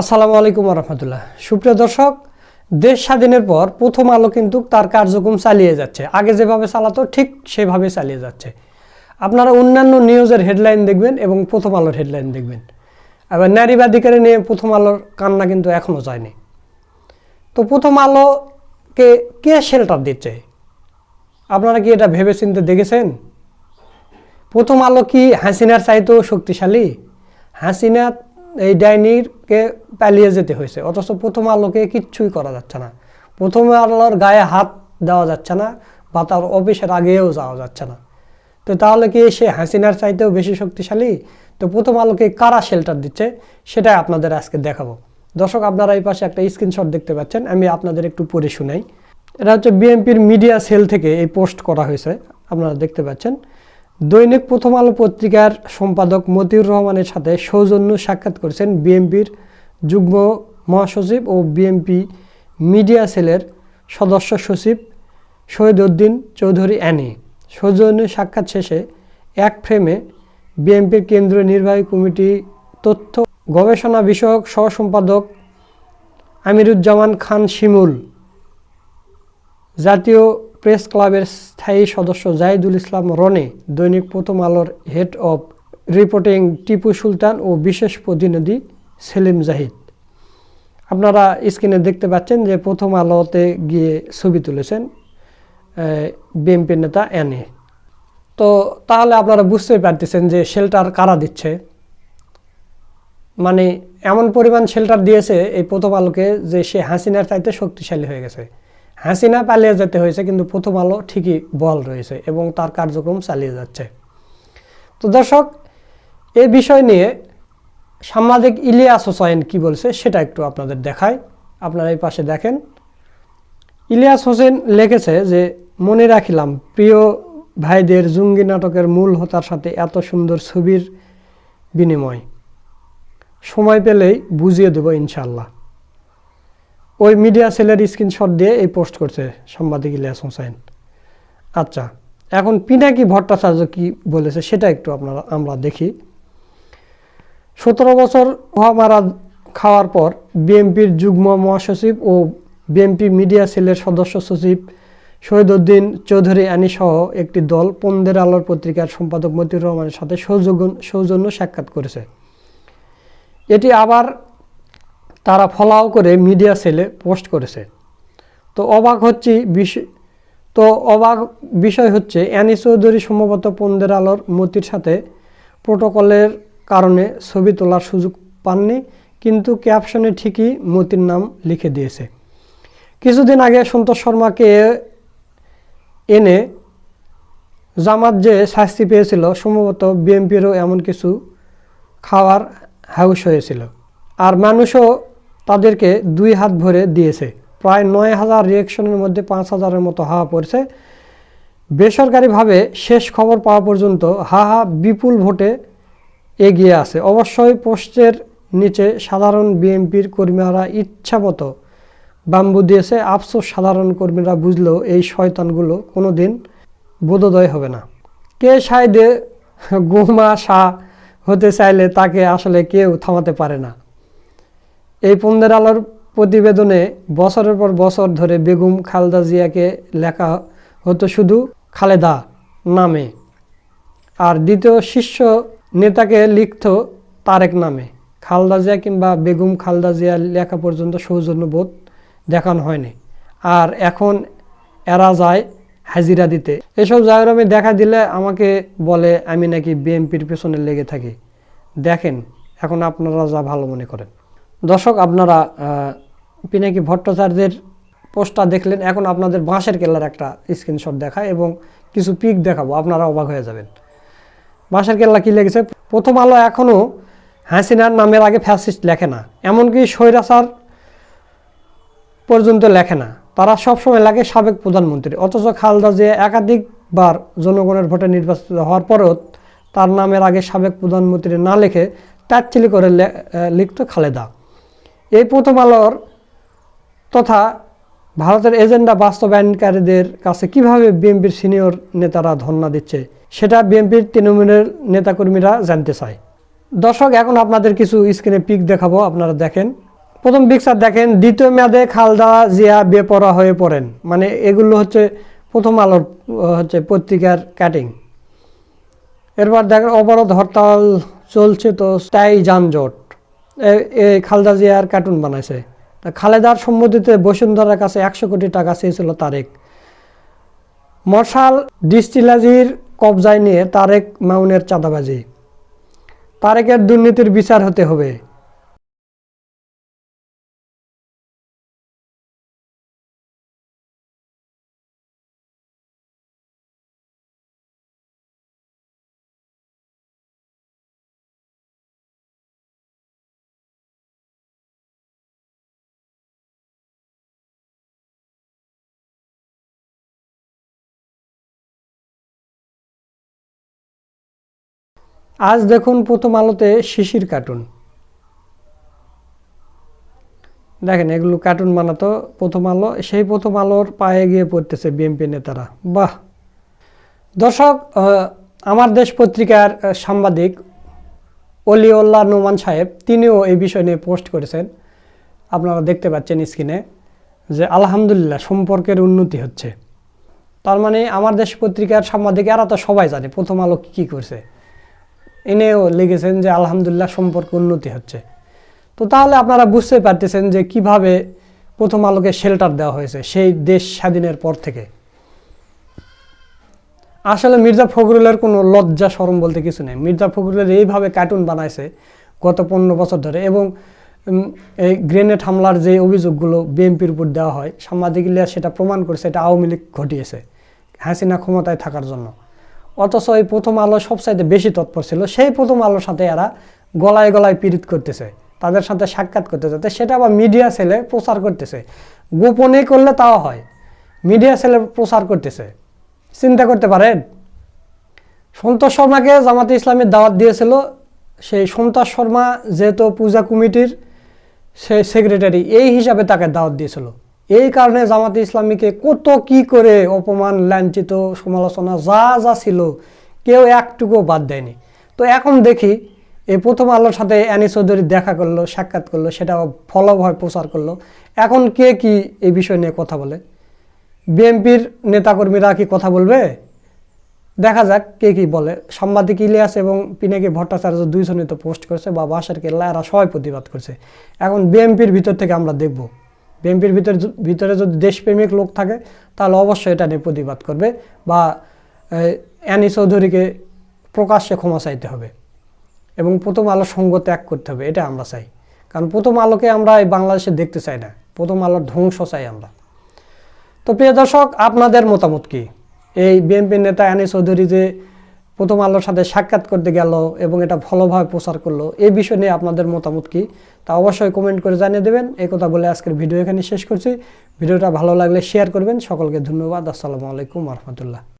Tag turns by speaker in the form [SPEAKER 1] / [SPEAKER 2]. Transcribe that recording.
[SPEAKER 1] আসসালামু আলাইকুম রহমতুল্লাহ। সুপ্রিয় দর্শক, দেশ স্বাধীনের পর প্রথম আলো কিন্তু তার কার্যক্রম চালিয়ে যাচ্ছে। আগে যেভাবে চালাতো, ঠিক সেভাবে চালিয়ে যাচ্ছে। আপনারা অন্যান্য নিউজের হেডলাইন দেখবেন এবং প্রথম আলোর হেডলাইন দেখবেন। এবার নারীবাধিকারে নিয়ে প্রথম আলোর কান্না কিন্তু এখনও যায়নি। তো প্রথম আলোকে কে শেল্টার দিচ্ছে? আপনারা কি এটা ভেবে চিন্তে দেখেছেন? প্রথম আলো কি হাসিনার চাইতেও শক্তিশালী? হাসিনা এই ডাইনিরকে পালিয়ে যেতে হয়েছে। অথচ প্রথম আলোকে কিচ্ছুই করা যাচ্ছে না। প্রথম আলোর গায়ে হাত দেওয়া যাচ্ছে না, বা তার অফিসের আগেও যাওয়া যাচ্ছে না। তো তাহলে কি সে হাসিনার চাইতেও বেশি শক্তিশালী? তো প্রথম আলোকে কারা শেল্টার দিচ্ছে, সেটাই আপনাদের আজকে দেখাবো। দর্শক, আপনারা এই পাশে একটা স্ক্রিনশট দেখতে পাচ্ছেন, আমি আপনাদের একটু পড়ে শুনাই। এটা হচ্ছে বিএনপির মিডিয়া সেল থেকে এই পোস্ট করা হয়েছে, আপনারা দেখতে পাচ্ছেন। দৈনিক প্রথম আলো পত্রিকার সম্পাদক মতিউর রহমানের সাথে সৌজন্য সাক্ষাৎ করেছেন বিএনপির যুগ্ম মহাসচিব ও বিএনপি মিডিয়া সেলের সদস্য সচিব শহীদ উদ্দিন চৌধুরী অ্যানি। সৌজন্য সাক্ষাৎ শেষে এক ফ্রেমে বিএনপির কেন্দ্রীয় নির্বাহী কমিটি তথ্য গবেষণা বিষয়ক সহ সম্পাদক আমিরুজ্জামান খান শিমুল। জাতীয় প্রেস ক্লাবের স্থায়ী সদস্য জাহিদুল ইসলাম রনে, দৈনিক প্রথম আলোর head of reporting Tipu Sultan ও বিশেষ প্রতিনিধি সেলিম জাহিদ। আপনারা স্ক্রিনে দেখতে পাচ্ছেন যে প্রথম আলোতে গিয়ে ছবি তুলেছেন বিএনপি নেতা এনে। তো তাহলে আপনারা বুঝতেই পারতেছেন যে শেল্টার কারা দিচ্ছে? মানে এমন পরিমাণ শেল্টার দিয়েছে এই প্রথম আলোকে যে সে হাসিনার চাইতে শক্তিশালী হয়ে গেছে। হাসিনা পালিয়ে যেতে হয়েছে, কিন্তু প্রথম আলো ঠিকই বল রয়েছে এবং তার কার্যক্রম চালিয়ে যাচ্ছে। তো দর্শক, এ বিষয় নিয়ে সাংবাদিক ইলিয়াস হোসাইন কি বলছে সেটা একটু আপনাদের দেখাই। আপনারা এই পাশে দেখেন। ইলিয়াস হোসেন লিখেছে যে, মনে রাখিলাম, প্রিয় ভাইদের জঙ্গি নাটকের মূল হতার সাথে এত সুন্দর ছবির বিনিময়। সময় পেলেই বুঝিয়ে দেবো ইনশাল্লাহ ওই মিডিয়া সেলের স্ক্রিনশট দিয়ে এই পোস্ট করছে সাংবাদিক ইলিয়াস হোসাইন আচ্ছা এখন পিনাকি ভট্টাচার্য কি বলেছে সেটা একটু আপনারা, আমরা দেখি। সতেরো বছর হওয়া মারা খাওয়ার পর বিএনপির যুগ্ম মহাসচিব ও বিএনপি মিডিয়া সেলের সদস্য সচিব শহীদউদ্দিন চৌধুরী আনিসহ একটি দল পন্দের আলোর পত্রিকার সম্পাদক মতিউর রহমানের সাথে সৌজন্য সাক্ষাৎ করেছে। এটি আবার তারা ফলাও করে মিডিয়া সেলে পোস্ট করেছে। তো অবাক হচ্ছি বিষয় তো অবাক বিষয় হচ্ছে, অ্যানি চৌধুরী সম্ভবত পন্দের আলোর মতির সাথে প্রোটোকলের কারণে ছবি তোলার সুযোগ পাননি, কিন্তু ক্যাপশনে ঠিকই মতির নাম লিখে দিয়েছে। কিছুদিন আগে সন্তোষ শর্মাকে এনে জামাত যে শাস্তি পেয়েছিল, সম্ভবত বিএনপিরও এমন কিছু খাওয়ার হাউস হয়েছিল। আর মানুষও তাদেরকে দুই হাত ভরে দিয়েছে। প্রায় নয় হাজার রিয়েকশনের মধ্যে পাঁচ হাজারের মতো হাওয়া পড়ছে। বেসরকারিভাবে শেষ খবর পাওয়া পর্যন্ত হা হা বিপুল ভোটে এগিয়ে আছে। অবশ্যই পোস্টের নিচে সাধারণ বিএনপির কর্মীরা ইচ্ছামতো বাম্বু দিয়েছে। আফসোস সাধারণ কর্মীরা বুঝলেও এই শয়তানগুলো কোনো দিন বোধোদয় হবে না। কে সাইডে গোমা শাহ হতে চাইলে তাকে আসলে কেউ থামাতে পারে না। এই পন্দের আলোর প্রতিবেদনে বছরের পর বছর ধরে বেগম খালেদা জিয়াকে লেখা হতো শুধু খালেদা নামে। আর দ্বিতীয় শীর্ষ নেতাকে লিখত তারেক নামে। খালদা জিয়া কিংবা বেগম খালদা জিয়া লেখা পর্যন্ত সৌজন্যবোধ দেখানো হয়নি। আর এখন এরা যায় হাজিরা দিতে। এসব জায়গায় দেখা দিলে আমাকে বলে, আমি নাকি বিএনপির পেছনে লেগে থাকি। দেখেন, এখন আপনারা যা ভালো মনে করেন। দর্শক, আপনারা পিনাকি ভট্টাচার্যের পোস্টটা দেখলেন। এখন আপনাদের বাঁশের কেল্লার একটা স্ক্রিনশট দেখায় এবং কিছু পিক দেখাবো। আপনারা অবাক হয়ে যাবেন। বাঁশের কেল্লা কী লেগেছে? প্রথম আলো এখনও হাসিনার নামের আগে ফ্যাসিস্ট লেখে না। এমনকি স্বৈরাচার পর্যন্ত লেখে না। তারা সবসময় লাগে সাবেক প্রধানমন্ত্রী। অথচ খালদা যে একাধিকবার জনগণের ভোটে নির্বাচিত হওয়ার পরেও তার নামের আগে সাবেক প্রধানমন্ত্রী না লেখে তাচ্ছিলি করে লিখত খালেদা। এই প্রথম আলোর তথা ভারতের এজেন্ডা বাস্তবায়নকারীদের কাছে কীভাবে বিএনপির সিনিয়র নেতারা ধর্ণা দিচ্ছে, সেটা বিএনপির তৃণমূলের নেতাকর্মীরা জানতে চায়। দর্শক, এখন আপনাদের কিছু স্ক্রিনে পিক দেখাবো, আপনারা দেখেন। প্রথম পিকচার দেখেন, দ্বিতীয় মেয়াদে খালদা জিয়া বেপরা হয়ে পড়েন। মানে এগুলো হচ্ছে প্রথম আলোর হচ্ছে পত্রিকার কাটিং এরপর দেখেন, অবরোধ হরতাল চলছে তো স্থায়ী যানজট। খালদা জিয়ার কার্টুন বানাইছে। খালেদার সম্মতিতে বসুন্ধরার কাছে একশো কোটি টাকা চেয়েছিল তারেক। মশাল ডিস্টিলাজির কবজায় নিয়ে তারেক মাউনের চাঁদাবাজি। তারেকের দুর্নীতির বিচার হতে হবে। আজ দেখুন প্রথম আলোতে শিশির কার্টুন দেখেন, এগুলো কার্টুন বানাতো প্রথম আলো, সেই প্রথম আলোর পায়ে গিয়ে পড়তেছে বিএনপি নেতারা। বাহ! দর্শক আমার দেশ পত্রিকার সাংবাদিক অলিউল্লাহ নোমান সাহেব, তিনিও এই বিষয় নিয়ে পোস্ট করেছেন। আপনারা দেখতে পাচ্ছেন স্ক্রিনে যে আলহামদুলিল্লাহ সম্পর্কের উন্নতি হচ্ছে। তার মানে আমার দেশ পত্রিকার সাংবাদিক, এরা তো সবাই জানে প্রথম আলো কী কী করছে। এনেও লিখেছেন যে আলহামদুলিল্লাহ সম্পর্ক উন্নতি হচ্ছে। তো তাহলে আপনারা বুঝতে পারতেছেন যে কীভাবে প্রথম আলোকে শেল্টার দেওয়া হয়েছে সেই দেশ স্বাধীনের পর থেকে। আসলে মির্জা ফখরুলের কোনো লজ্জা সরম বলতে কিছু নেই। মির্জা ফখরুলের এইভাবে কার্টুন বানাইছে গত পনেরো বছর ধরে এবং এই গ্রেনেড হামলার যে অভিযোগগুলো বিএনপির উপর দেওয়া হয়, সাংবাদিকরা সেটা প্রমাণ করছে, এটা আওয়ামী লীগ ঘটিয়েছে, হাসিনা ক্ষমতায় থাকার জন্য। অথচ এই প্রথম আলো সবচাইতে বেশি তৎপর ছিল। সেই প্রথম আলোর সাথে এরা গলায় গলায় পীড়িত করতেছে, তাদের সাথে সাক্ষাৎ করতেছে। তো সেটা আবার মিডিয়া সেলে প্রচার করতেছে। গোপনে করলে তাও হয়। মিডিয়া সেলে প্রচার করতেছে। চিন্তা করতে পারেন, সন্তোষ শর্মাকে জামাতে ইসলামের দাওয়াত দিয়েছিল। সেই সন্তোষ শর্মা যেহেতু পূজা কমিটির সে সেক্রেটারি এই হিসাবে তাকে দাওয়াত দিয়েছিল। এই কারণে জামাতে ইসলামীকে কত কি করে অপমান, লাঞ্ছিত সমালোচনা যা যা ছিল, কেউ একটুকুও বাদ দেয়নি। তো এখন দেখি, এই প্রথম আলোর সাথে অ্যানি চৌধুরী দেখা করল, সাক্ষাৎ করল সেটা ফলোভাবে প্রচার করল। এখন কে কি এই বিষয় নিয়ে কথা বলে? বিএনপির নেতাকর্মীরা কি কথা বলবে? দেখা যাক কে কি বলে। সাংবাদিক ইলিয়াস এবং পিনাকি ভট্টাচার্য দুইজনই তো পোস্ট করছে বা বাসার কেল্লা এরা সবাই প্রতিবাদ করছে। এখন বিএনপির ভিতর থেকে আমরা দেখব। বিএনপির ভিতরে ভিতরে যদি দেশপ্রেমিক লোক থাকে, তাহলে অবশ্যই এটা নিয়ে প্রতিবাদ করবে বা অ্যানি চৌধুরীকে প্রকাশ্যে ক্ষমা চাইতে হবে এবং প্রথম আলো সঙ্গ ত্যাগ করতে হবে, এটা আমরা চাই। কারণ প্রথম আলোকে আমরা এই বাংলাদেশে দেখতে চাই না, প্রথম আলোর ধ্বংস চাই আমরা। তো প্রিয় দর্শক, আপনাদের মতামত কি? এই বিএনপি নেতা আনি চৌধুরী যে প্রথম আলোর সাথে সাক্ষাৎ করতে গেল এবং এটা ভালোভাবে প্রচার করল। এই বিষয় নিয়ে আপনাদের মতামত কি? তা অবশ্যই কমেন্ট করে জানিয়ে দেবেন। এই কথা বলে আজকের ভিডিও এখানে শেষ করছি। ভিডিওটা ভালো লাগলে শেয়ার করবেন। সকলকে ধন্যবাদ। আসসালামু আলাইকুম রহমতুল্লাহ।